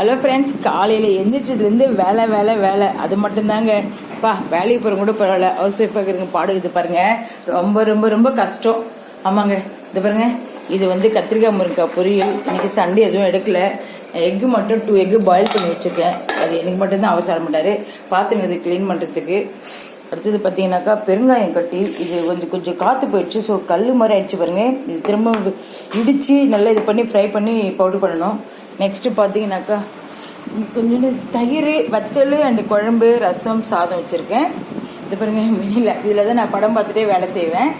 Hello friends காலையில் எந்திரிச்சதுலேருந்து வேலை வேலை வேலை. அது மட்டும்தாங்க. பா வேலைக்கு போகிறவங்க கூட பரவாயில்ல. ஹவுஸ் ஒய்ஃபாக இருக்கிறவங்க பாடுக்குது பாருங்க. ரொம்ப ரொம்ப ரொம்ப கஷ்டம். ஆமாங்க. இது பாருங்க. இது வந்து கத்திரிக்காய் முருங்காய் பொரியல். இன்னைக்கு சண்டே எதுவும் எடுக்கல. எக்கு மட்டும் டூ எக்கு பாயில் பண்ணி வச்சுருக்கேன். அது எனக்கு மட்டும்தான் அவர் சாப்பிட மாட்டார். பாத்திரம் இது க்ளீன் பண்ணுறதுக்கு அடுத்தது பார்த்தீங்கன்னாக்கா பெருங்காயம் கட்டி இது கொஞ்சம் கொஞ்சம் காற்று போயிடுச்சு. ஸோ கல் மாதிரி ஆயிடுச்சு பாருங்க. இது திரும்ப இடித்து நல்லா இது பண்ணி ஃப்ரை பண்ணி பவுடர் பண்ணணும். நெக்ஸ்ட்டு பார்த்தீங்கன்னாக்கா கொஞ்சோண்டு தயிர் வத்தல் அண்டு குழம்பு ரசம் சாதம் வச்சுருக்கேன். இது பாருங்க மினியில் இதில் தான் நான் படம் பார்த்துட்டே வேலை செய்வேன்.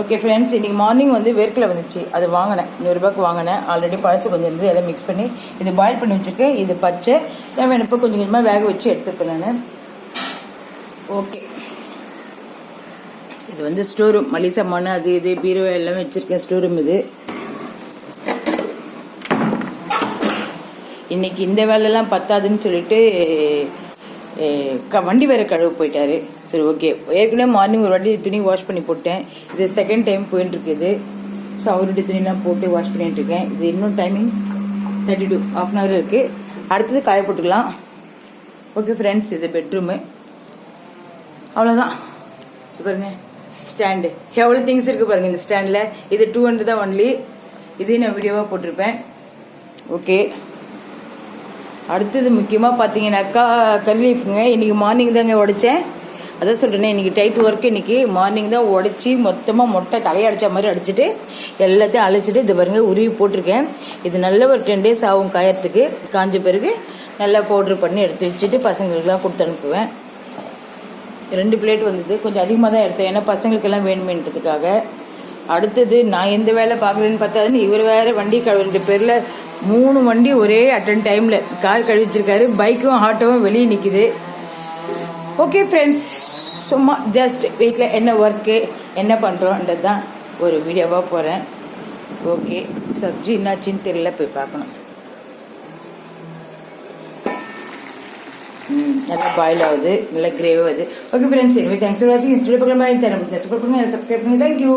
ஓகே ஃப்ரெண்ட்ஸ் இன்றைக்கி மார்னிங் வந்து வேர்க்கலை வந்துச்சு. அது வாங்கினேன். நூறுரூபாய்க்கு வாங்கினேன். ஆல்ரெடி பழச்சு கொஞ்சம் இருந்து எல்லாம் மிக்ஸ் பண்ணி இது பாயில் பண்ணி வச்சுருக்கேன். இது பச்சை. தேவையானப்போ கொஞ்சம் கொஞ்சமாக வேக வச்சு எடுத்துப்பேன் நான். ஓகே இது வந்து ஸ்டோர் ரூம் மளிகை சாமான் அது இது பீரோ எல்லாம் வச்சுருக்கேன் ஸ்டோர் ரூம் இது. இன்றைக்கி இந்த வேலையெல்லாம் பத்தாதுன்னு சொல்லிட்டு க- வண்டி வேற கழுவ போயிட்டாரு. சரி ஓகே. ஏற்கனவே மார்னிங் ஒரு வாட்டி துணி வாஷ் பண்ணி போட்டேன். இது செகண்ட் டைம் போயின்ட்டுருக்குது ஸோ அவருடைய துணிலாம் போட்டு வாஷ் பண்ணிகிட்ருக்கேன் இது இன்னும் timing thirty to half an hour இருக்குது அடுத்தது காய போட்டுக்கலாம். ஓகே ஃப்ரெண்ட்ஸ் இது பெட்ரூமு அவ்வளோதான் இது பாருங்க ஸ்டாண்டு எவ்வளோ திங்ஸ் இருக்குது பாருங்க இந்த ஸ்டாண்டில் இது டூ ஹண்ட்ரட் தான் ஒன்லி இதையும் நான் வீடியோவாக போட்டிருப்பேன். ஓகே அடுத்தது முக்கியமாக பார்த்தீங்கன்னாக்கா கர்லீஃபுங்க இன்றைக்கி மார்னிங் தாங்க உடைச்சேன். அதான் சொல்கிறேனே இன்றைக்கி டைட் ஒர்க்கு இன்றைக்கி மார்னிங் தான் உடச்சி மொத்தமாக மொட்டை தலையடிச்ச மாதிரி அடிச்சிட்டு எல்லாத்தையும் அழைச்சிட்டு இது பாருங்கள் உருவி போட்டிருக்கேன். இது நல்ல ஒரு டென் டேஸ் ஆகும் காயறதுக்கு. காஞ்ச பிறகு நல்லா பவுட்ரு பண்ணி எடுத்து வச்சுட்டு பசங்களுக்குலாம் கொடுத்து அனுப்புவேன். ரெண்டு பிளேட் வந்தது. கொஞ்சம் அதிகமாக தான் எடுத்தேன். ஏன்னா பசங்களுக்கெல்லாம் வேணுமேன்றதுக்காக. அடுத்தது நான் எந்த வேலை பார்க்குறேன்னு பார்த்தா இவர் வேறு வண்டி கழுவுறது பேரில் மூணு வண்டி ஒரே அட்டன் டைமில் கார் கழுவிச்சிருக்காரு பைக்கும் ஆட்டோவும் வெளியே நிற்கிது ஓகே ஃப்ரெண்ட்ஸ் சும்மா ஜஸ்ட் வீட்டில் என்ன ஒர்க்கு என்ன பண்ணுறோன்றது தான் ஒரு வீடியோவாக போகிறேன் ஓகே சப்ஜி என்னாச்சுன்னு தெரியல போய் பார்க்கணும். நல்லா பாயில் ஆகுது. நல்லா கிரேவ் ஆகுது. ஓகே ஃப்ரெண்ட்ஸ் எனவே தேங்க்ஸ் ஃபார் வாட்சிங் ஸ்டூடியோ பக்கம் சேனல் சப்ஸ்கிரைப் பண்ணுங்க. Thank you